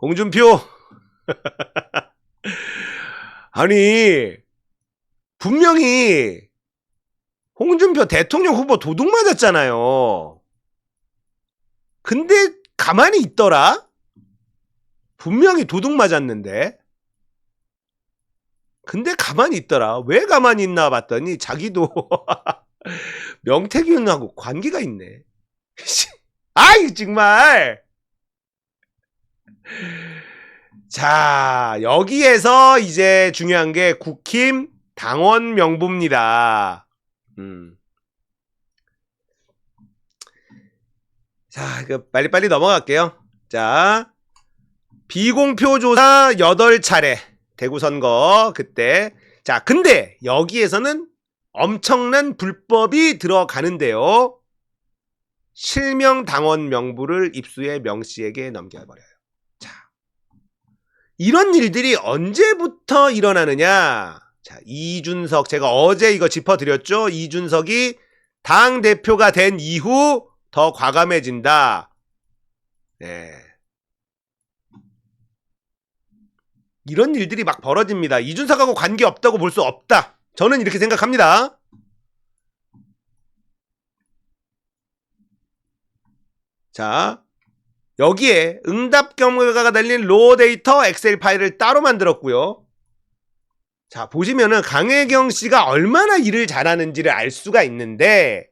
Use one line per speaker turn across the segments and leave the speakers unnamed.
홍준표. 아니, 분명히 홍준표 대통령 후보 도둑 맞았잖아요. 근데 가만히 있더라? 분명히 도둑 맞았는데. 근데 가만히 있더라. 왜 가만히 있나 봤더니 자기도 명태균하고 관계가 있네. 아이, 정말! 자, 여기에서 이제 중요한 게 국힘 당원 명부입니다. 음. 자, 그 빨리빨리 넘어갈게요. 자, 비공표 조사 8차례 대구 선거 그때. 자, 근데 여기에서는 엄청난 불법이 들어가는데요. 실명 당원 명부를 입수해 명 씨에게 넘겨버려요. 자, 이런 일들이 언제부터 일어나느냐? 자, 이준석 제가 어제 이거 짚어드렸죠. 이준석이 당 대표가 된 이후 더 과감해진다. 네. 이런 일들이 막 벌어집니다. 이준석하고 관계 없다고 볼 수 없다. 저는 이렇게 생각합니다. 자, 여기에 응답 결과가 달린 로어 데이터 엑셀 파일을 따로 만들었고요. 자, 보시면은 강혜경 씨가 얼마나 일을 잘하는지를 알 수가 있는데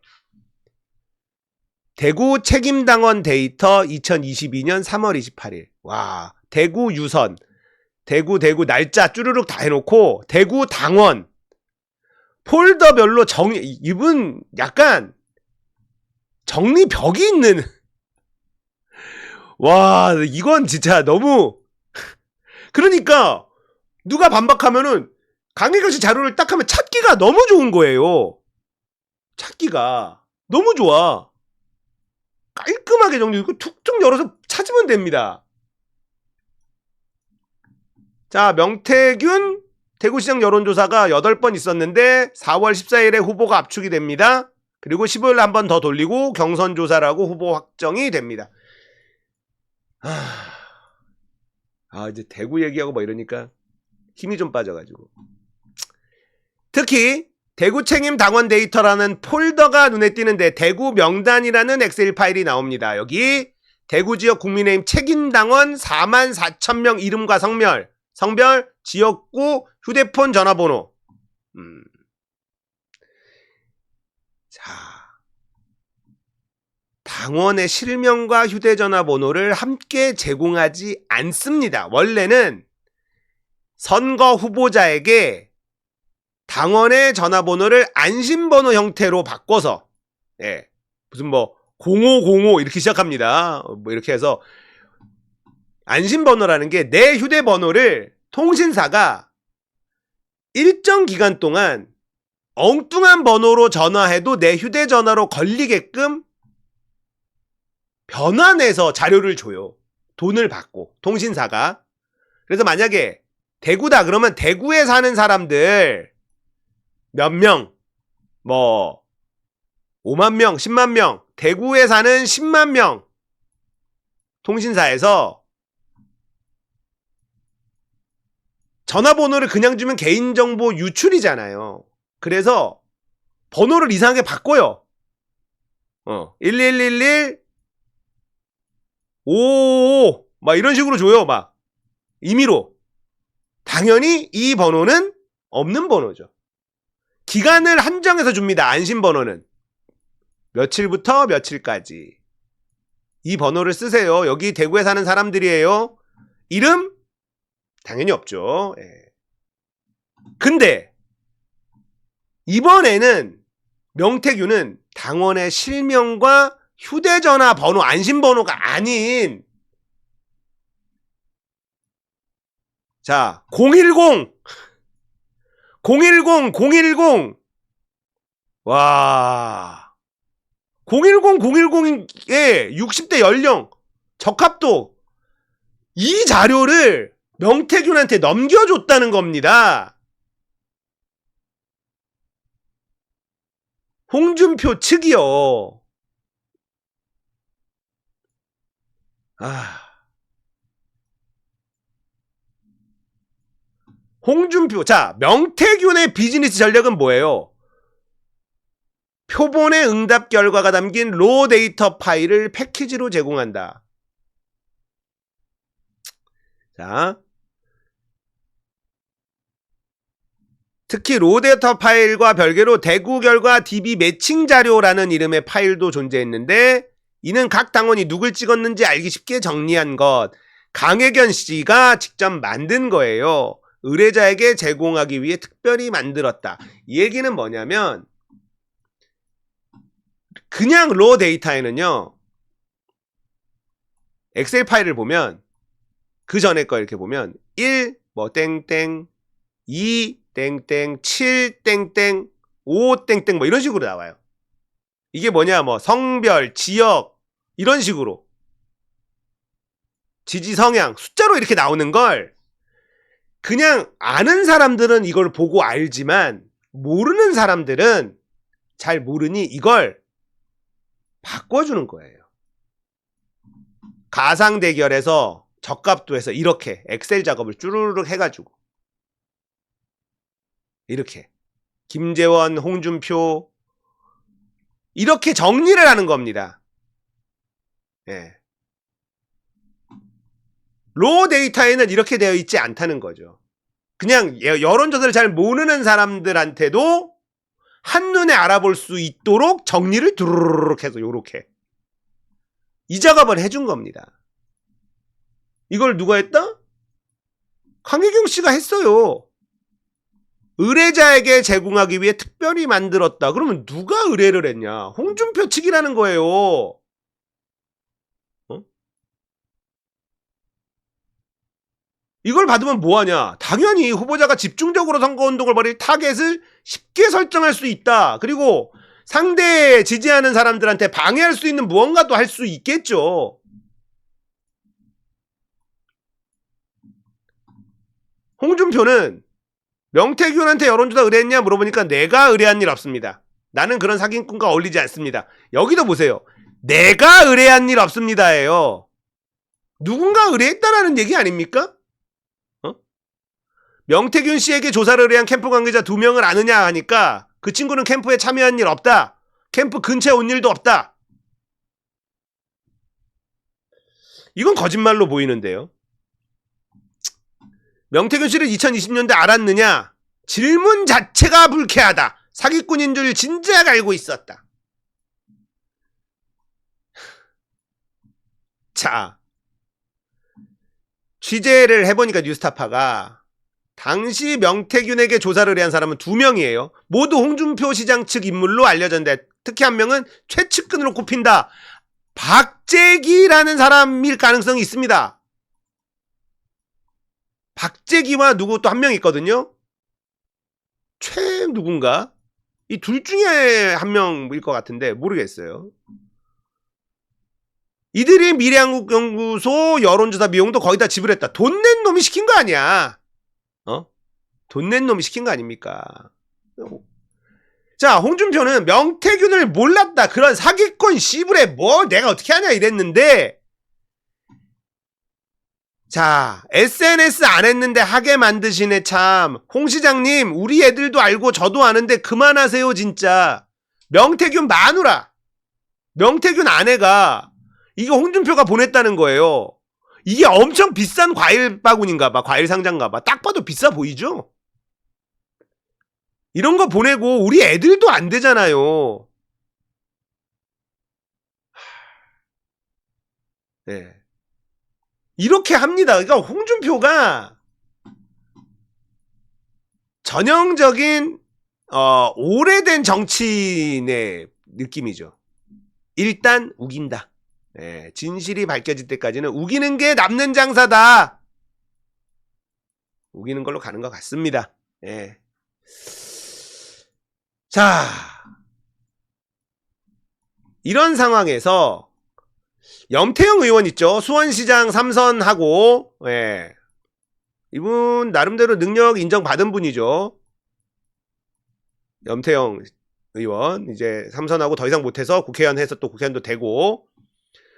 대구 책임당원 데이터 2022년 3월 28일. 와, 대구 유선. 대구 대구 날짜 쭈르륵 다 해놓고 대구 당원 폴더별로 정리 이분 약간 정리벽이 있는 와 이건 진짜 너무 그러니까 누가 반박하면은 강혜경 씨 자료를 딱 하면 찾기가 너무 좋은 거예요 찾기가 너무 좋아 깔끔하게 정리되고 툭툭 열어서 찾으면 됩니다 자, 명태균 대구시장 여론조사가 8번 있었는데 4월 14일에 후보가 압축이 됩니다. 그리고 15일 한 번 더 돌리고 경선조사라고 후보 확정이 됩니다. 아, 아, 이제 대구 얘기하고 뭐 이러니까 힘이 좀 빠져가지고. 특히 대구 책임 당원 데이터라는 폴더가 눈에 띄는데 대구 명단이라는 엑셀 파일이 나옵니다. 여기 대구 지역 국민의힘 책임 당원 4만 4천 명 이름과 성별 성별, 지역구, 휴대폰 전화번호. 음. 당원의 실명과 휴대전화 번호를 함께 제공하지 않습니다. 원래는 선거 후보자에게 당원의 전화번호를 안심번호 형태로 바꿔서, 예. 무슨 뭐, 0505 이렇게 시작합니다. 뭐 이렇게 해서 안심번호라는 게 내 휴대번호를 통신사가 일정 기간 동안 엉뚱한 번호로 전화해도 내 휴대전화로 걸리게끔 변환해서 자료를 줘요. 돈을 받고 통신사가. 그래서 만약에 대구다 그러면 대구에 사는 사람들 몇 명, 뭐 5만 명, 10만 명, 대구에 사는 10만 명 통신사에서 전화번호를 그냥 주면 개인정보 유출이잖아요. 그래서 번호를 이상하게 바꿔요. 어, 1111 555막 이런 식으로 줘요. 막 임의로. 당연히 이 번호는 없는 번호죠. 기간을 한정해서 줍니다. 안심 번호는 며칠부터 며칠까지 이 번호를 쓰세요. 여기 대구에 사는 사람들이에요. 이름 당연히 없죠. 예. 근데 이번에는 명태균은 당원의 실명과 휴대전화 번호 안심번호가 아닌 자, 010 010 010 와. 010 010의 60대 연령 적합도 이 자료를 명태균한테 넘겨줬다는 겁니다. 홍준표 측이요. 아. 홍준표. 자, 명태균의 비즈니스 전략은 뭐예요? 표본의 응답 결과가 담긴 로 데이터 파일을 패키지로 제공한다. 자. 특히 로 데이터 파일과 별개로 대구 결과 DB 매칭 자료라는 이름의 파일도 존재했는데 이는 각 당원이 누굴 찍었는지 알기 쉽게 정리한 것. 강혜견 씨가 직접 만든 거예요. 의뢰자에게 제공하기 위해 특별히 만들었다. 이 얘기는 뭐냐면 그냥 로 데이터에는요. 엑셀 파일을 보면 그 전에 거 이렇게 보면 1, 뭐 땡땡, 2, 땡땡, 7, 땡땡, 5, 땡땡 뭐 이런 식으로 나와요. 이게 뭐냐? 뭐 성별, 지역 이런 식으로. 지지 성향 숫자로 이렇게 나오는 걸 그냥 아는 사람들은 이걸 보고 알지만 모르는 사람들은 잘 모르니 이걸 바꿔주는 거예요. 가상 대결에서 적합도 해서 이렇게 엑셀 작업을 쭈르륵 해가지고. 이렇게. 김재원, 홍준표 이렇게 정리를 하는 겁니다. 예. 로 데이터에는 이렇게 되어 있지 않다는 거죠. 그냥 여- 여론조사를 잘 모르는 사람들한테도 한눈에 알아볼 수 있도록 정리를 두루룩 해서 요렇게 이 작업을 해준 겁니다. 이걸 누가 했다? 강혜경 씨가 했어요. 의뢰자에게 제공하기 위해 특별히 만들었다. 그러면 누가 의뢰를 했냐? 홍준표 측이라는 거예요. 어? 이걸 받으면 뭐하냐? 당연히 후보자가 집중적으로 선거운동을 벌일 타겟을 쉽게 설정할 수 있다. 그리고 상대 지지하는 사람들한테 방해할 수 있는 무언가도 할 수 있겠죠. 홍준표는 명태균한테 여론조사 의뢰했냐 물어보니까 내가 의뢰한 일 없습니다. 나는 그런 사기꾼과 어울리지 않습니다. 여기도 보세요. 내가 의뢰한 일 없습니다예요. 누군가 의뢰했다라는 얘기 아닙니까? 어? 명태균 씨에게 조사를 의뢰한 캠프 관계자 두 명을 아느냐 하니까 그 친구는 캠프에 참여한 일 없다. 캠프 근처에 온 일도 없다. 이건 거짓말로 보이는데요. 명태균 씨를 2020년대 알았느냐? 질문 자체가 불쾌하다. 사기꾼인 줄 진작 알고 있었다. 자, 취재를 해보니까 뉴스타파가 당시 명태균에게 조사를 의뢰한 사람은 두 명이에요. 모두 홍준표 시장 측 인물로 알려졌는데 특히 한 명은 최측근으로 꼽힌다. 박재기라는 사람일 가능성이 있습니다. 박재기와 누구 또 한 명 있거든요. 최 누군가 이 둘 중에 한 명일 것 같은데 모르겠어요. 이들이 미래한국연구소 여론조사 비용도 거의 다 지불했다. 돈 낸 놈이 시킨 거 아니야. 어? 돈 낸 놈이 시킨 거 아닙니까? 자, 홍준표는 명태균을 몰랐다. 그런 사기꾼 씨부레 뭐 내가 어떻게 하냐 이랬는데 자, SNS 안 했는데 하게 만드시네 참. 홍 시장님, 우리 애들도 알고 저도 아는데 그만하세요 진짜. 명태균 마누라. 명태균 아내가 이게 홍준표가 보냈다는 거예요. 이게 엄청 비싼 과일 바구니인가 봐. 과일 상자인가 봐. 딱 봐도 비싸 보이죠? 이런 거 보내고 우리 애들도 안 되잖아요. 네. 이렇게 합니다. 그러니까 홍준표가 전형적인 어, 오래된 정치인의 느낌이죠. 일단 우긴다. 예, 진실이 밝혀질 때까지는 우기는 게 남는 장사다. 우기는 걸로 가는 것 같습니다. 예. 자, 이런 상황에서 염태영 의원 있죠. 수원시장 삼선하고, 예. 이분 나름대로 능력 인정받은 분이죠. 염태영 의원 이제 삼선하고 더 이상 못해서 국회의원 해서 또 국회의원도 되고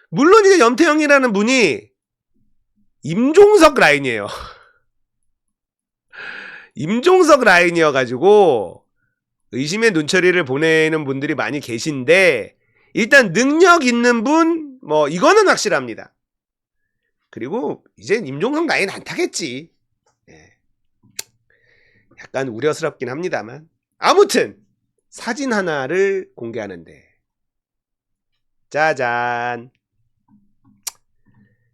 물론 이제 염태영이라는 분이 임종석 라인이에요. 임종석 라인이어가지고 의심의 눈초리를 보내는 분들이 많이 계신데 일단 능력 있는 분 뭐 이거는 확실합니다. 그리고 이제 임종석 라인 안 타겠지. 예. 약간 우려스럽긴 합니다만 아무튼 사진 하나를 공개하는데 짜잔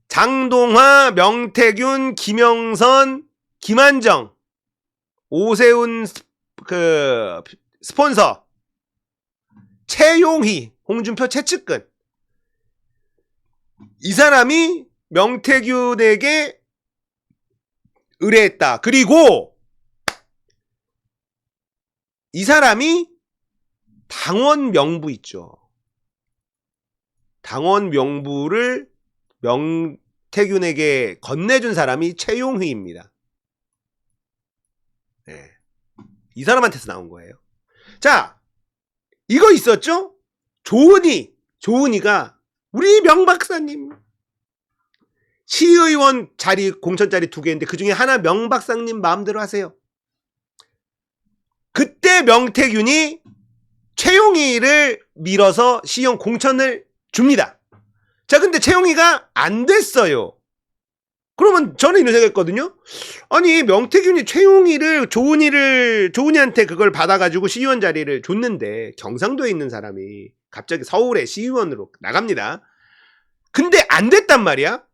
장동화, 명태균, 김영선, 김한정, 오세훈 스- 그 스폰서 최용희, 홍준표 최측근 이 사람이 명태균에게 의뢰했다. 그리고 이 사람이 당원 명부 있죠. 당원 명부를 명태균에게 건네준 사람이 최용휘입니다. 네. 이 사람한테서 나온 거예요. 자, 이거 있었죠? 조은희, 조은희가 우리 명 박사님 시의원 자리 공천 자리 두 개인데 그 중에 하나 명 박사님 마음대로 하세요. 그때 명태균이 최용희를 밀어서 시의원 공천을 줍니다. 자, 근데 채용이가 안 됐어요. 그러면 저는 이런 생각했거든요. 아니, 명태균이 최용희를, 조은희를, 조은희한테 그걸 받아가지고 시의원 자리를 줬는데, 경상도에 있는 사람이 갑자기 서울에 시의원으로 나갑니다. 근데 안 됐단 말이야?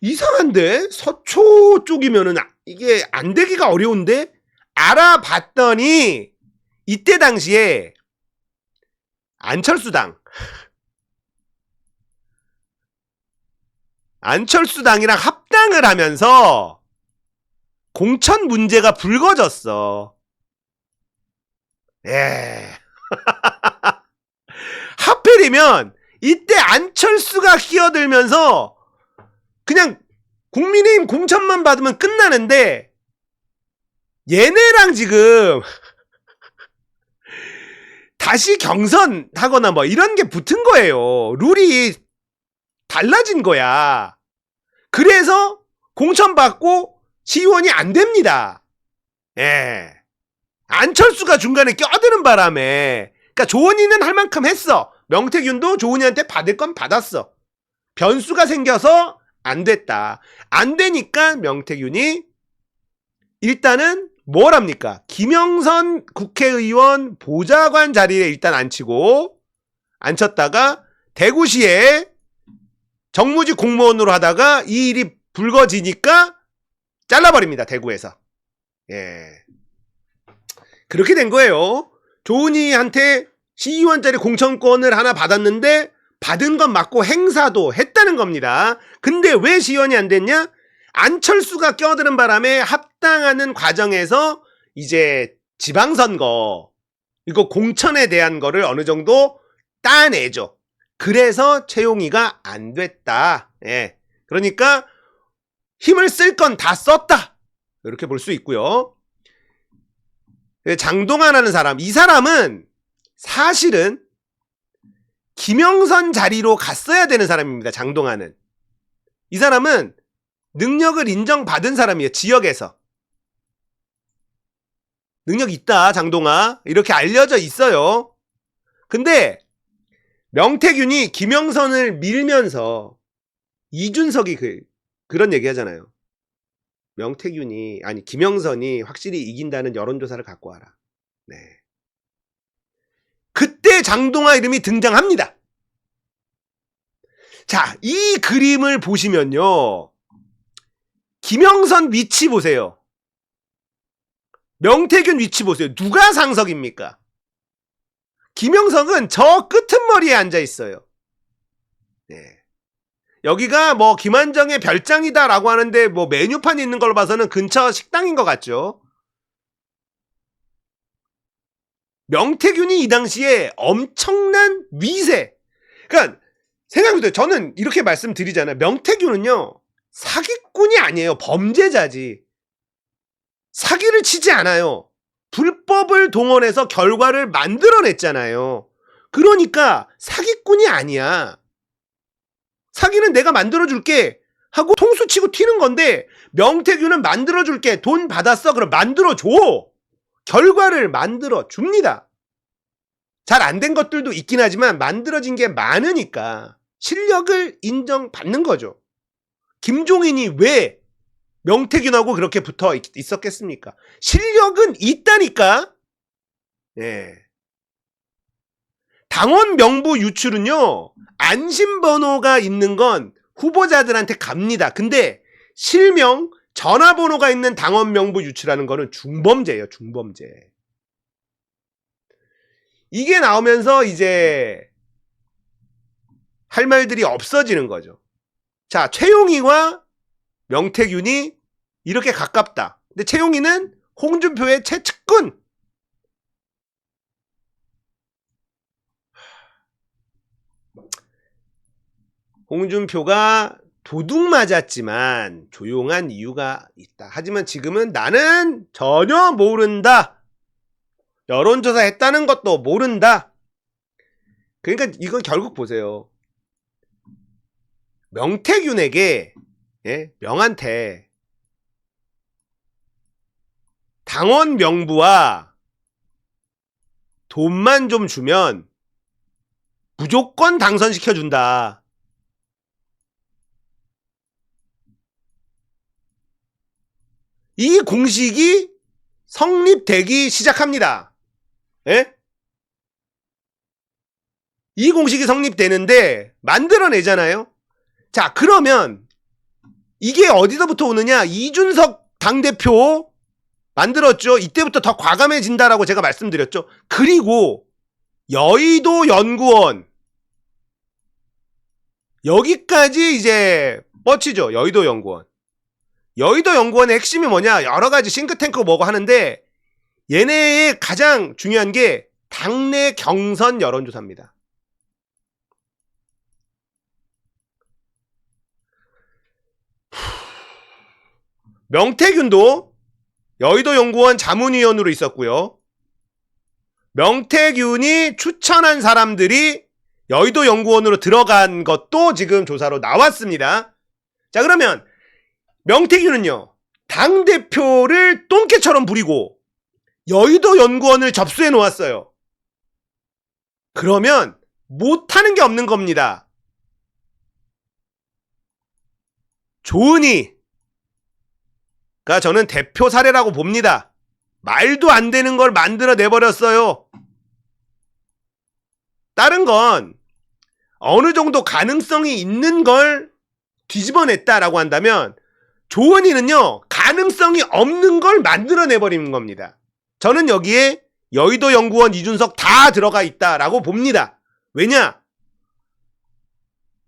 이상한데? 서초 쪽이면은 아- 이게 안 되기가 어려운데? 알아봤더니, 이때 당시에 안철수당, 안철수당이랑 합당을 하면서 공천 문제가 불거졌어. 예. 하필이면 이때 안철수가 끼어들면서 그냥 국민의힘 공천만 받으면 끝나는데 얘네랑 지금 다시 경선하거나 뭐 이런 게 붙은 거예요. 룰이 달라진 거야. 그래서 공천 받고 시의원이 안 됩니다. 예. 안철수가 중간에 껴드는 바람에 그러니까 조은이는 할 만큼 했어. 명태균도 조은이한테 받을 건 받았어. 변수가 생겨서 안 됐다. 안 되니까 명태균이 일단은 뭘 합니까? 김영선 국회의원 보좌관 자리에 일단 앉히고 앉혔다가 대구시에 정무직 공무원으로 하다가 이 일이 불거지니까 잘라버립니다. 대구에서. 예. 그렇게 된 거예요. 조은이한테 시의원 자리 공천권을 하나 받았는데 받은 건 맞고 행사도 했다는 겁니다. 근데 왜 시의원이 안 됐냐? 안철수가 껴드는 바람에 합당하는 과정에서 이제 지방선거 이거 공천에 대한 거를 어느 정도 따내죠. 그래서 채용이가 안 됐다. 예. 그러니까 힘을 쓸 건 다 썼다. 이렇게 볼 수 있고요. 장동환이라는 사람, 이 사람은 사실은 김영선 자리로 갔어야 되는 사람입니다. 장동환은. 이 사람은 능력을 인정받은 사람이에요. 지역에서. 능력 있다, 장동아. 이렇게 알려져 있어요. 근데 명태균이 김영선을 밀면서 이준석이 그, 그런 얘기 하잖아요. 명태균이, 아니, 김영선이 확실히 이긴다는 여론조사를 갖고 와라. 네. 그때 장동아 이름이 등장합니다. 자, 이 그림을 보시면요. 김영선 위치 보세요. 명태균 위치 보세요. 누가 상석입니까? 김영석은 저 끄트머리에 앉아 있어요. 네. 여기가 뭐 김한정의 별장이다라고 하는데 뭐 메뉴판 있는 걸로 봐서는 근처 식당인 것 같죠. 명태균이 이 당시에 엄청난 위세. 그러니까 생각해보세요. 저는 이렇게 말씀드리잖아요. 명태균은요 사기꾼이 아니에요. 범죄자지. 사기를 치지 않아요. 불법을 동원해서 결과를 만들어냈잖아요. 그러니까 사기꾼이 아니야. 사기는 내가 만들어줄게 하고 통수 박수 치고 튀는 건데 명태균은 만들어줄게 돈 받았어 그럼 만들어줘 결과를 만들어 줍니다 잘 안 된 것들도 있긴 하지만 만들어진 게 많으니까 실력을 인정받는 거죠 김종인이 왜 명태균하고 그렇게 붙어 있- 있었겠습니까 실력은 있다니까 예. 당원 명부 유출은요 안심번호가 있는 건 후보자들한테 갑니다. 근데 실명 전화번호가 있는 당원 명부 유출하는 거는 중범죄예요. 중범죄. 이게 나오면서 이제 할 말들이 없어지는 거죠. 자, 최용희와 명태균이 이렇게 가깝다. 근데 최용희는 홍준표의 최측근. 홍준표가 도둑 맞았지만 조용한 이유가 있다. 하지만 지금은 나는 전혀 모른다. 여론조사 했다는 것도 모른다. 그러니까 이건 결국 보세요. 명태균에게 예? 명한테 당원 명부와 돈만 좀 주면 무조건 당선시켜준다. 이 공식이 성립되기 시작합니다. 예? 이 공식이 성립되는데 만들어내잖아요. 자, 그러면 이게 어디서부터 오느냐? 이준석 당대표 만들었죠. 이때부터 더 과감해진다라고 제가 말씀드렸죠. 그리고 여의도 연구원 여기까지 이제 뻗치죠. 여의도 연구원. 여의도 연구원의 핵심이 뭐냐? 여러 가지 싱크탱크 뭐고 하는데 얘네의 가장 중요한 게 당내 경선 여론조사입니다. 명태균도 여의도 연구원 자문위원으로 있었고요. 명태균이 추천한 사람들이 여의도 연구원으로 들어간 것도 지금 조사로 나왔습니다. 자, 그러면 명태균은요, 당 대표를 똥개처럼 부리고 여의도 연구원을 접수해 놓았어요. 그러면 못하는 게 없는 겁니다. 조은희가 저는 대표 사례라고 봅니다. 말도 안 되는 걸 만들어 내버렸어요. 다른 건 어느 정도 가능성이 있는 걸 뒤집어냈다라고 한다면 조은이는요 가능성이 없는 걸 만들어내버리는 겁니다. 저는 여기에 여의도 연구원 이준석 다 들어가 있다라고 봅니다. 왜냐?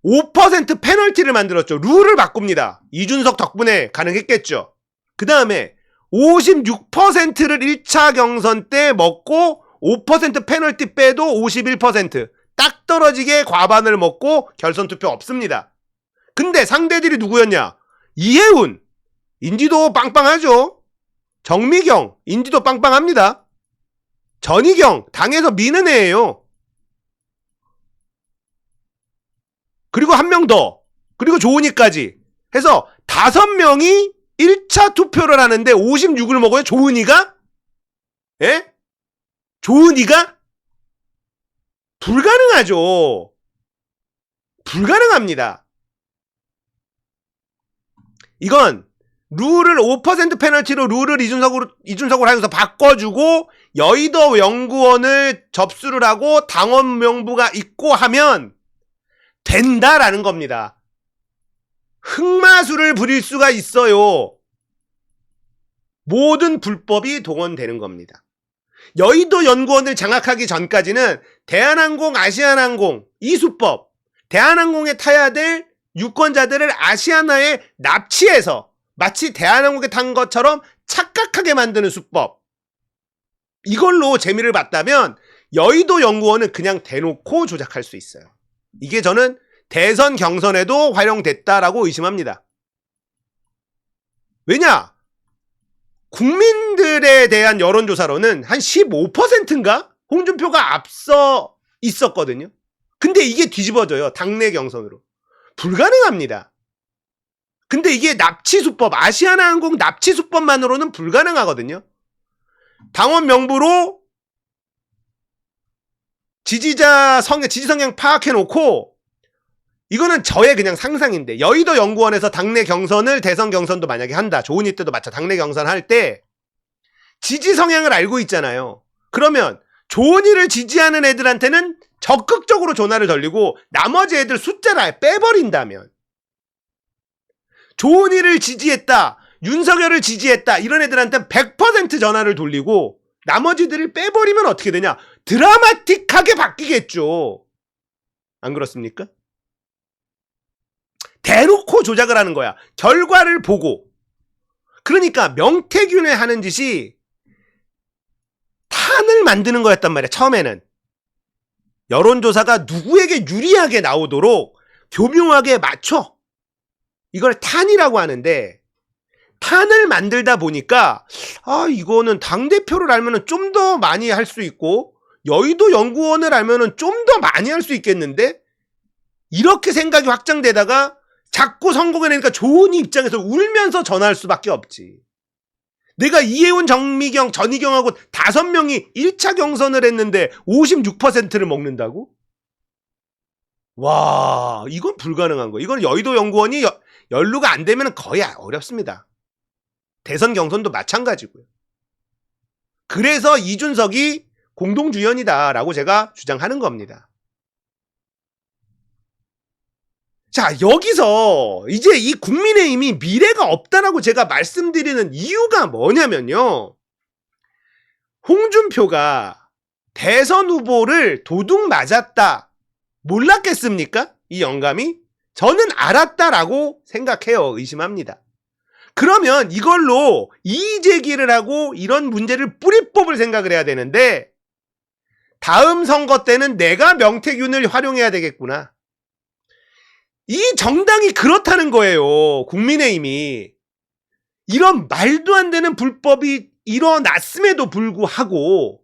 5% 페널티를 만들었죠. 룰을 바꿉니다. 이준석 덕분에 가능했겠죠. 그 다음에 56%를 1차 경선 때 먹고 5% 페널티 빼도 51%딱 떨어지게 과반을 먹고 결선 투표 없습니다. 근데 상대들이 누구였냐? 이해운 인지도 빵빵하죠. 정미경 인지도 빵빵합니다. 전희경 당에서 미는 애예요. 그리고 한 명 더. 그리고 조은이까지 해서 다섯 명이 1차 투표를 하는데 56을 먹어요. 조은이가? 예? 조은이가? 불가능하죠. 불가능합니다. 이건 룰을 5% 페널티로 룰을 이준석으로 이준석으로 하면서 바꿔주고 여의도 연구원을 접수를 하고 당원 명부가 있고 하면 된다라는 겁니다. 흑마술을 부릴 수가 있어요. 모든 불법이 동원되는 겁니다. 여의도 연구원을 장악하기 전까지는 대한항공, 아시아나항공, 이수법, 대한항공에 타야 될 유권자들을 아시아나에 납치해서 마치 대한항공에 탄 것처럼 착각하게 만드는 수법. 이걸로 재미를 봤다면 여의도 연구원은 그냥 대놓고 조작할 수 있어요. 이게 저는 대선 경선에도 활용됐다라고 의심합니다. 왜냐? 국민들에 대한 여론조사로는 한 15%인가? 홍준표가 앞서 있었거든요. 근데 이게 뒤집어져요. 당내 경선으로. 불가능합니다. 근데 이게 납치 수법, 아시아나항공 납치 수법만으로는 불가능하거든요. 당원 명부로 지지자 성향, 지지 성향 파악해 놓고 이거는 저의 그냥 상상인데 여의도 연구원에서 당내 경선을 대선 경선도 만약에 한다. 조은희 때도 마찬 당내 경선 할 때 지지 성향을 알고 있잖아요. 그러면 조은희를 지지하는 애들한테는 적극적으로 전화를 돌리고 나머지 애들 숫자를 아예 빼버린다면 조은희를 지지했다. 윤석열을 지지했다. 이런 애들한테는 100% 전화를 돌리고 나머지들을 빼버리면 어떻게 되냐? 드라마틱하게 바뀌겠죠. 안 그렇습니까? 대놓고 조작을 하는 거야. 결과를 보고. 그러니까 명태균의 하는 짓이 탄을 만드는 거였단 말이야. 처음에는. 여론조사가 누구에게 유리하게 나오도록 교묘하게 맞춰. 이걸 탄이라고 하는데 탄을 만들다 보니까 아 이거는 당 대표를 알면은 좀 더 많이 할 수 있고 여의도 연구원을 알면은 좀 더 많이 할 수 있겠는데 이렇게 생각이 확장되다가 자꾸 성공해내니까 좋은 입장에서 울면서 전화할 수밖에 없지. 내가 이혜훈, 정미경, 전희경하고 다섯 명이 1차 경선을 했는데 56%를 먹는다고? 와, 이건 불가능한 거. 이건 여의도 연구원이 여- 연루가 안 되면 거의 어렵습니다. 대선 경선도 마찬가지고요. 그래서 이준석이 공동주연이다라고 제가 주장하는 겁니다. 자, 여기서 이제 이 국민의힘이 미래가 없다라고 제가 말씀드리는 이유가 뭐냐면요. 홍준표가 대선 후보를 도둑 맞았다. 몰랐겠습니까? 이 영감이? 저는 알았다라고 생각해요. 의심합니다. 그러면 이걸로 이의제기를 하고 이런 문제를 뿌리 뽑을 생각을 해야 되는데 다음 선거 때는 내가 명태균을 활용해야 되겠구나. 이 정당이 그렇다는 거예요. 국민의힘이. 이런 말도 안 되는 불법이 일어났음에도 불구하고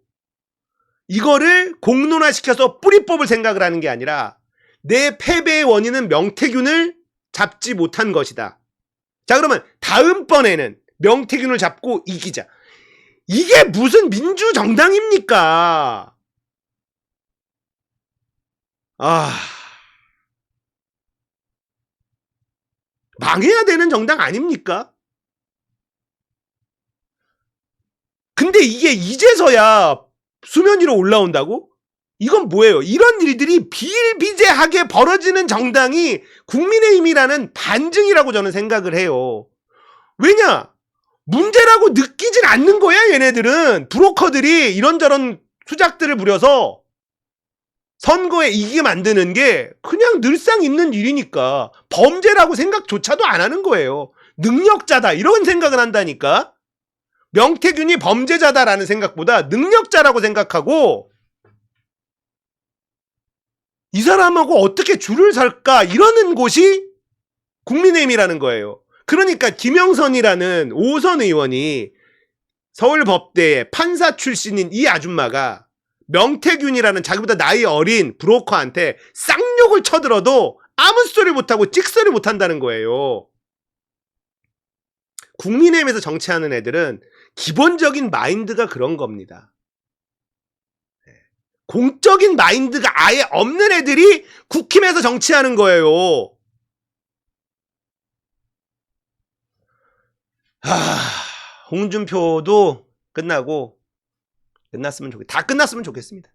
이거를 공론화시켜서 뿌리 뽑을 생각을 하는 게 아니라 내 패배의 원인은 명태균을 잡지 못한 것이다. 자, 그러면 다음번에는 명태균을 잡고 이기자. 이게 무슨 민주정당입니까? 아. 망해야 되는 정당 아닙니까? 근데 이게 이제서야 수면 위로 올라온다고? 이건 뭐예요? 이런 일들이 비일비재하게 벌어지는 정당이 국민의힘이라는 반증이라고 저는 생각을 해요. 왜냐? 문제라고 느끼질 않는 거야, 얘네들은. 브로커들이 이런저런 수작들을 부려서 선거에 이기게 만드는 게 그냥 늘상 있는 일이니까 범죄라고 생각조차도 안 하는 거예요. 능력자다 이런 생각을 한다니까. 명태균이 범죄자다라는 생각보다 능력자라고 생각하고 이 사람하고 어떻게 줄을 설까 이러는 곳이 국민의힘이라는 거예요. 그러니까 김영선이라는 오선 의원이 서울법대 판사 출신인 이 아줌마가 명태균이라는 자기보다 나이 어린 브로커한테 쌍욕을 쳐들어도 아무 소리 못하고 찍소리 못한다는 거예요. 국민의힘에서 정치하는 애들은 기본적인 마인드가 그런 겁니다. 네. 공적인 마인드가 아예 없는 애들이 국힘에서 정치하는 거예요. 하, 홍준표도 끝나고 끝났으면 좋겠, 다 끝났으면 좋겠습니다.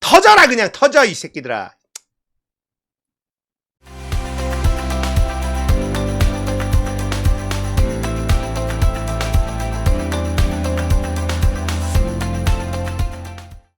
터져라 그냥 터져 이 새끼들아.